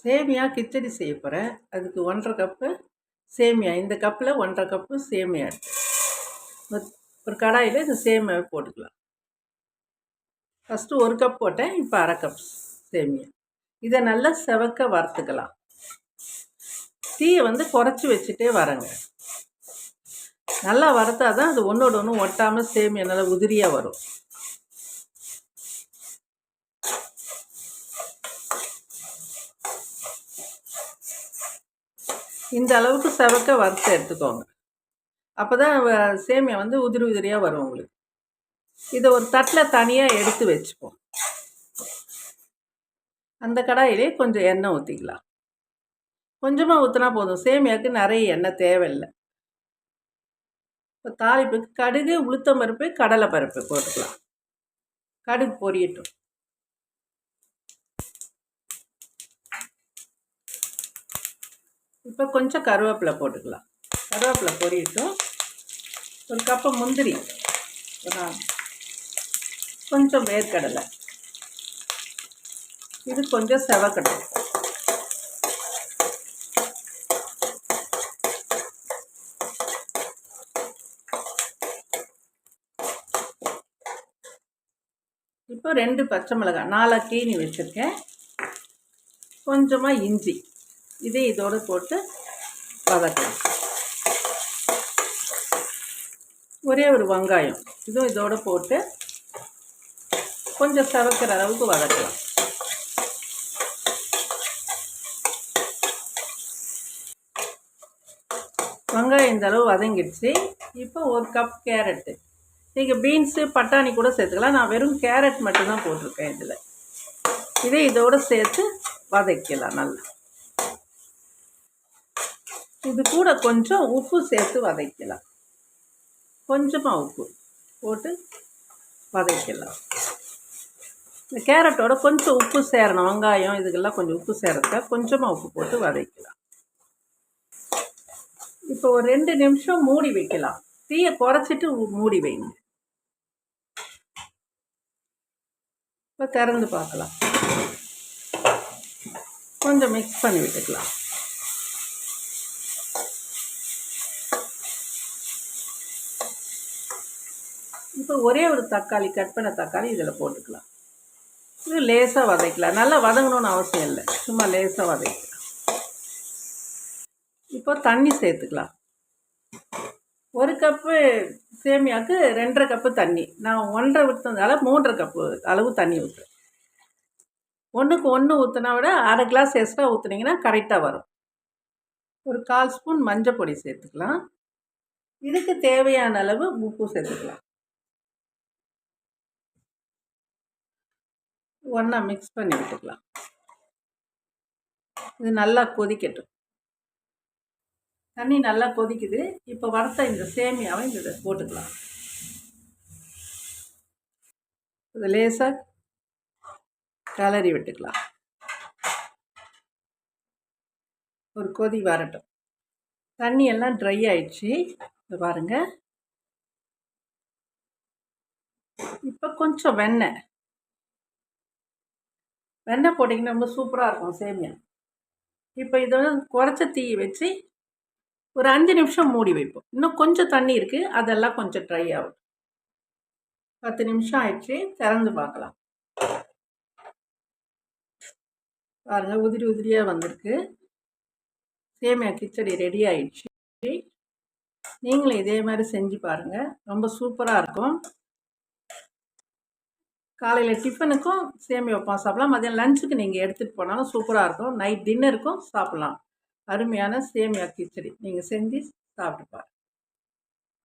சேமியா கிச்சடி செய்ய போகிறேன் அதுக்கு ஒன்றரை கப்பு சேமியா. இந்த கப்பில் ஒன்றரை கப்பு சேமியா ஒரு கடாயில் இந்த சேமியாவை போட்டுக்கலாம். ஃபஸ்ட்டு ஒரு கப் போட்டேன். இப்போ அரை கப் சேமியா. இதை நல்லா செவக்க வறுத்துக்கலாம். தீயை வந்து குறைச்சி வச்சுட்டே வரேங்க. நல்லா வறுத்தா தான் அது ஒன்றோட ஒன்று ஒட்டாமல் சேமியா நல்லா உதிரியாக வரும். இந்த அளவுக்கு செவக்க வறுத்து எடுத்துக்கோங்க. அப்போ தான் சேமியா வந்து உதிரி உதிரியாக வரும் உங்களுக்கு. இதை ஒரு தட்டில் தனியாக எடுத்து வச்சுப்போம். அந்த கடாயிலே கொஞ்சம் எண்ணெய் ஊற்றிக்கலாம் கொஞ்சமாக ஊற்றினா போதும். சேமியாவுக்கு நிறைய எண்ணெய் தேவையில்லை. இப்போ தாளிப்புக்கு கடுகு உளுத்தம் பருப்பு கடலை பருப்பு போட்டுக்கலாம். கடுகு பொரியட்டும். இப்போ கொஞ்சம் கருவேப்பிலை போட்டுக்கலாம். கருவேப்பிலை பொரியட்டும் ஒரு கப்பு முந்திரி. கொஞ்சம் வேர்க்கடலை. இது கொஞ்சம் செவக்கடலை. இப்போ ரெண்டு பச்சை மிளகாய் நாலாக கீனி வச்சுருக்கேன். கொஞ்சமாக இஞ்சி. இதே இதோடு போட்டு வதக்கலாம் ஒரே ஒரு வெங்காயம். இதுவும் இதோடு போட்டு கொஞ்சம் சவக்கிற அளவுக்கு வதக்கலாம். வெங்காயம் இந்த அளவு வதங்கிடுச்சு. இப்போ ஒரு கப் கேரட்டு. நீங்கள் பீன்ஸு பட்டாணி கூட சேர்த்துக்கலாம். நான் வெறும் கேரட் மட்டும்தான் போட்டிருக்கேன் இதில். இதே இதோடு சேர்த்து வதக்கலாம் நல்லா. இது கூட கொஞ்சம் உப்பு சேர்த்து வதக்கலாம். கொஞ்சமாக உப்பு போட்டு வதக்கலாம். இந்த கேரட்டோட கொஞ்சம் உப்பு சேரணும். வெங்காயம் இதுக்கெல்லாம் கொஞ்சம் உப்பு சேரத்த கொஞ்சமாக உப்பு போட்டு வதக்கலாம். இப்போ ஒரு ரெண்டு நிமிஷம் மூடி வைக்கலாம். தீயை குறைச்சிட்டு மூடி வைங்க. இப்போ திறந்து பார்க்கலாம். கொஞ்சம் மிக்ஸ் பண்ணி விட்டுக்கலாம். இப்போ ஒரே ஒரு தக்காளி கட் பண்ண தக்காளி இதில் போட்டுக்கலாம். இது லேசாக வதக்கலாம். நல்லா வதங்கணும்னு அவசியம் இல்லை. சும்மா லேசாக வதக்கலாம் இப்போ தண்ணி சேர்த்துக்கலாம். ஒரு கப்பு சேமியாவுக்கு ரெண்டரை கப்பு தண்ணி. நான் ஒன்றரை ஊற்றுனதால மூன்றரை கப்பு அளவு தண்ணி ஊற்றுறேன் ஒன்றுக்கு ஒன்று ஊற்றினா விட அரை கிளாஸ் எக்ஸ்ட்ரா ஊற்றுனீங்கன்னா கரெக்டாக வரும். ஒரு கால் ஸ்பூன் மஞ்சள் பொடி சேர்த்துக்கலாம். இதுக்கு தேவையான அளவு உப்பு சேர்த்துக்கலாம். ஒன்றா மிக்ஸ் பண்ணி விட்டுக்கலாம். இது நல்லா கொதிக்கட்டும். தண்ணி நல்லா கொதிக்குது. இப்போ வறுத்த இந்த சேமியாவை இந்த போட்டுக்கலாம். இது லேசாக கலரி விட்டுக்கலாம். ஒரு கொதி வரட்டும். தண்ணி எல்லாம் ட்ரை ஆயிடுச்சு. இது பாருங்கள் இப்போ கொஞ்சம் வெண்ணெய். வெண்ணெய் போட்டிங்கன்னா ரொம்ப சூப்பராக இருக்கும் சேமியா. இப்போ இதை வந்து குறைச்ச தீ வச்சு ஒரு அஞ்சு நிமிஷம் மூடி வைப்போம். இன்னும் கொஞ்சம் தண்ணி இருக்குது அதெல்லாம் கொஞ்சம் ட்ரை ஆகும் பத்து நிமிஷம் ஆயிடுச்சு. திறந்து பார்க்கலாம். பாருங்கள் உதிரி உதிரியாக வந்திருக்கு. சேமியா கிச்சடி ரெடி ஆயிடுச்சு. நீங்களும் இதே மாதிரி செஞ்சு பாருங்கள் ரொம்ப சூப்பராக இருக்கும். காலையில் டிஃபனுக்கும் சேமியா வைப்போம் சாப்பிட்லாம். மதியம் லஞ்சுக்கு நீங்கள் எடுத்துகிட்டு போனாலும் சூப்பராக இருக்கும். நைட் டின்னருக்கும் சாப்பிட்லாம். அருமையான சேமியா கிச்சடி. நீங்கள் செஞ்சு சாப்பிட்டு பாருங்கள்